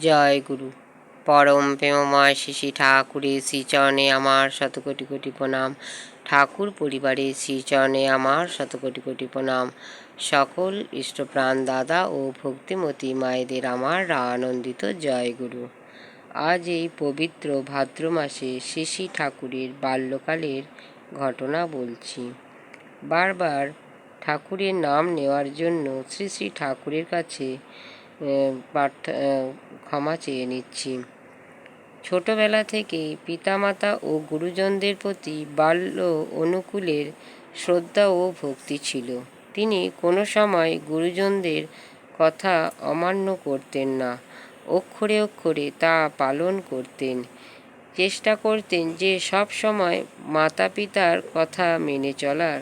জয় গুরু। পরম প্রেমময় শ্রী ঠাকুরের শ্রীচরণে আমার শত কোটি কোটি প্রণাম। ঠাকুর পরিবারের শ্রীচরণে আমার শত কোটি কোটি প্রণাম। সকল ইষ্টপ্রাণ দাদা ও ভক্তিমতী মায়েদের আমার আনন্দিত জয় গুরু। আজ এই পবিত্র ভাদ্র মাসে শ্রী ঠাকুরের বাল্যকালের ঘটনা বলছি। বারবার ঠাকুরের নাম নেওয়ার জন্য শ্রী শ্রী ঠাকুরের কাছে প্রার্থ- ক্ষমা চেয়ে নিচ্ছি। ছোটবেলা থেকেই পিতামাতা ও গুরুজনদের প্রতি বাল্য অনুকূলের শ্রদ্ধা ও ভক্তি ছিল। তিনি কোনো সময় গুরুজনদের কথা অমান্য করতেন না। অক্ষরে অক্ষরে তা পালন করতেন। চেষ্টা করতেন যে সব সময় মাতা পিতার কথা মেনে চলার।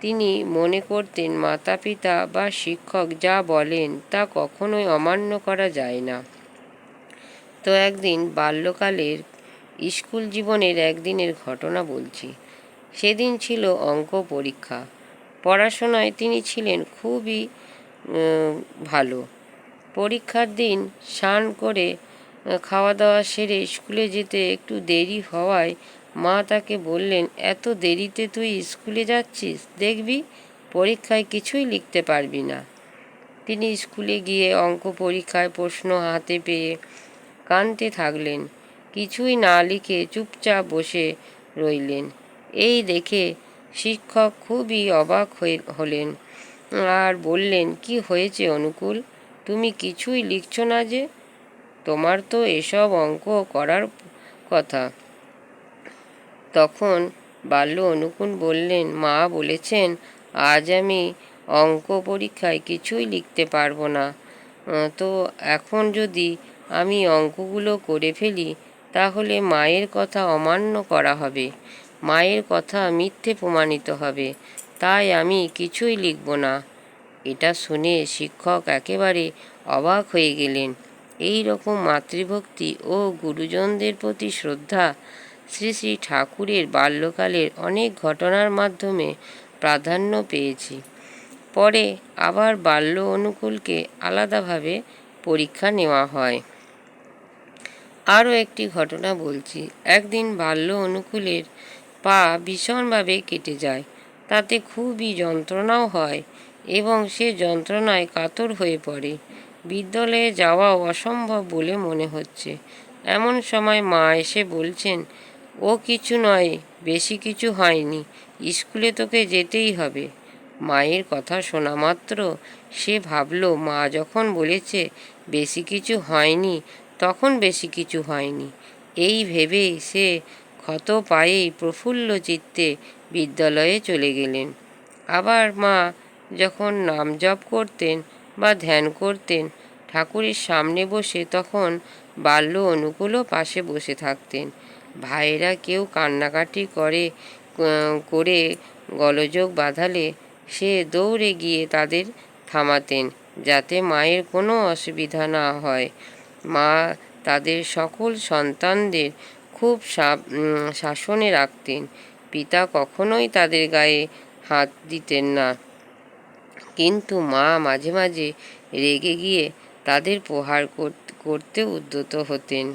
তিনি মনে করতেন মাতা পিতা বা শিক্ষক যা বলেন তা কখনোই অমান্য করা যায় না। তো একদিন বাল্যকালের স্কুল জীবনের একদিনের ঘটনা বলছি। সেদিন ছিল অঙ্ক পরীক্ষা। পড়াশোনায় তিনি ছিলেন খুবই ভালো। পরীক্ষার দিন স্নান করে খাওয়া দাওয়া সেরে স্কুলে যেতে একটু দেরি হওয়ায় মা তাকে বললেন, এত দেরিতে তুই স্কুলে যাচ্ছিস? দেখবি, পরীক্ষায় কিছুই লিখতে পারবি না। তিনি স্কুলে গিয়ে অঙ্ক পরীক্ষায় প্রশ্ন হাতে পেয়ে কাঁদতে থাকলেন। কিছুই না লিখে চুপচাপ বসে রইলেন। এই দেখে শিক্ষক খুবই অবাক হয়ে হলেন আর বললেন, কি হয়েছে অনুকূল? তুমি কিছুই লিখছ না যে? তোমার তো এসব অঙ্ক করার কথা। তখন বাল্য অনুকূল বললেন, মা বলেছেন, আজ আমি অঙ্ক পরীক্ষায় কিছুই লিখতে পারব না। তো এখন যদি আমি অঙ্কগুলো করে ফেলি, তাহলে মায়ের কথা অমান্য করা হবে। মায়ের কথা মিথ্যে প্রমাণিত হবে। তাই আমি কিছুই লিখব না। এটা শুনে শিক্ষক একেবারে অবাক হয়ে গেলেন। এই রকম মাতৃভক্তি ও গুরুজনদের প্রতি শ্রদ্ধা শ্রী শ্রী ঠাকুরের বাল্যকালের অনেক ঘটনার মাধ্যমে প্রাধান্য পেয়েছি। পরে আবার বাল্য অনুকূলকে আলাদাভাবে পরীক্ষা নেওয়া হয়। আরও একটি ঘটনা বলছি। একদিন বাল্য অনুকূলের পা ভীষণভাবে কেটে যায়। তাতে খুবই যন্ত্রণাও হয় এবং সে যন্ত্রণায় কাতর হয়ে পড়ে। বিদ্যালয়ে যাওয়া অসম্ভব বলে মনে হচ্ছে। এমন সময় মা এসে বলছেন ও কিছু নয়, বেশি কিছু হয়নি। স্কুলে তোকে যেতেই হবে। মায়ের কথা শোনা মাত্র। সে ভাবল, মা যখন বলেছে বেশি কিছু হয়নি, তখন বেশি কিছু হয়নি। এই ভেবেই সে ক্ষত পায়েই প্রফুল্ল চিত্তে বিদ্যালয়ে চলে গেলেন। আবার মা যখন নাম জপ করতেন বা ধ্যান করতেন, ঠাকুরের সামনে বসে তখন বাল্য অনুকূলও পাশে বসে থাকতেন। ভাইয়েরা কেউ কান্নাকাটি করে করে গলযোগ বাঁধালে সে দৌড়ে গিয়ে তাদের থামাতেন যাতে মায়ের কোনো অসুবিধা না হয়। মা তাদের সকল সন্তানদের খুব শাসনে রাখতেন। পিতা কখনোই তাদের গায়ে হাত দিতেন না। কিন্তু মা মাঝে মাঝে রেগে গিয়ে তাদের প্রহার কর- করতে উদ্যত হতেন।